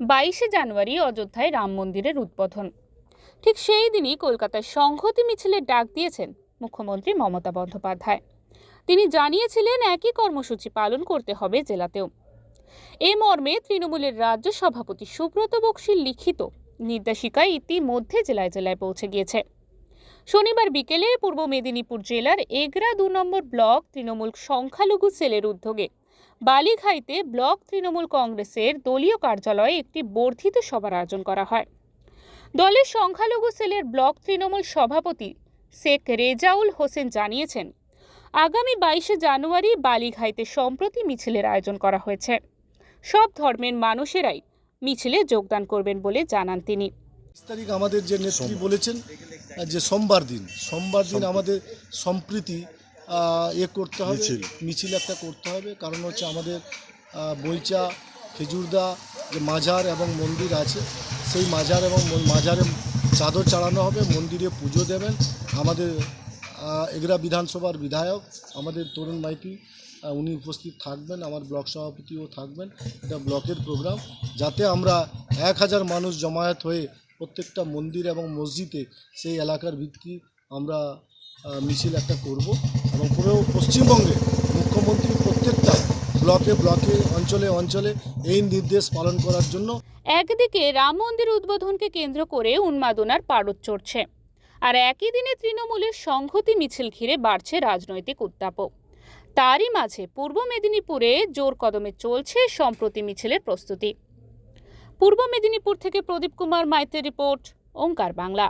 বাইশে জানুয়ারি অযোধ্যায় রাম মন্দিরের উদ্বোধন। ঠিক সেই দিনই কলকাতায় সংহতি মিছিলের ডাক দিয়েছেন মুখ্যমন্ত্রী মমতা বন্দ্যোপাধ্যায়। তিনি জানিয়েছিলেন একই কর্মসূচি পালন করতে হবে জেলাতেও। এ মর্মে তৃণমূলের রাজ্য সভাপতি সুব্রত বক্সির লিখিত নির্দেশিকা ইতিমধ্যে জেলায় জেলায় পৌঁছে গিয়েছে। শনিবার বিকেলে পূর্ব মেদিনীপুর জেলার এগরা দু নম্বর ব্লক তৃণমূল সংখ্যালঘু সেলের উদ্যোগে বালিঘাইতে ব্লক তৃণমূল কংগ্রেসের দলীয় কার্যালয়ে একটি বর্ধিত সভার আয়োজন করা হয়। দলের সংখ্যালঘু সেলের ব্লক তৃণমূল সভাপতি শেখ রেজাউল হোসেন জানিয়েছেন আগামী বাইশে জানুয়ারি বালিঘাইতে সম্প্রতি মিছিলের আয়োজন করা হয়েছে। সব ধর্মের মানুষেরাই মিছিলে যোগদান করবেন বলে জানান তিনি। তারিখ আমাদের যে নেত্রী বলেছেন যে সোমবার দিন সোমবার দিন আমাদের সম্প্রীতি এ করতে হবে মিছিল। একটা করতে হবে। কারণ হচ্ছে আমাদের বইচা খেজুরদা যে মাজার এবং মন্দির আছে সেই মাজার এবং মাজারে চাদর চালানো হবে মন্দিরে পুজো দেবেন। আমাদের এগরা বিধানসভার বিধায়ক আমাদের তরুণ মাইতি উনি উপস্থিত থাকবেন আমার ব্লক সভাপতিও থাকবেন। এটা ব্লকের প্রোগ্রাম। যাতে আমরা এক হাজার মানুষ জমায়েত হয়ে প্রত্যেকটা মন্দির এবং মসজিদে সেই এলাকার ভিত্তি আমরা মিছিল একটা করব এবং পুরো পশ্চিমবঙ্গে মুখ্যমন্ত্রী প্রত্যেকটা ব্লকে ব্লকে, অঞ্চলে অঞ্চলে এই নির্দেশ পালন করার জন্য একদিকে রাম মন্দির উদ্বোধনকে কেন্দ্র করে উন্মাদনার পারদ চড়ছে, আর একই দিনে তৃণমূলের সংহতি মিছিল ঘিরে বাড়ছে রাজনৈতিক উত্তাপও। তারই মাঝে পূর্ব মেদিনীপুরে জোর কদমে চলছে সম্প্রতি মিছিলের প্রস্তুতি। পূর্ব মেদিনীপুর থেকে প্রদীপ কুমার মাইতের রিপোর্ট, ওঙ্কার বাংলা।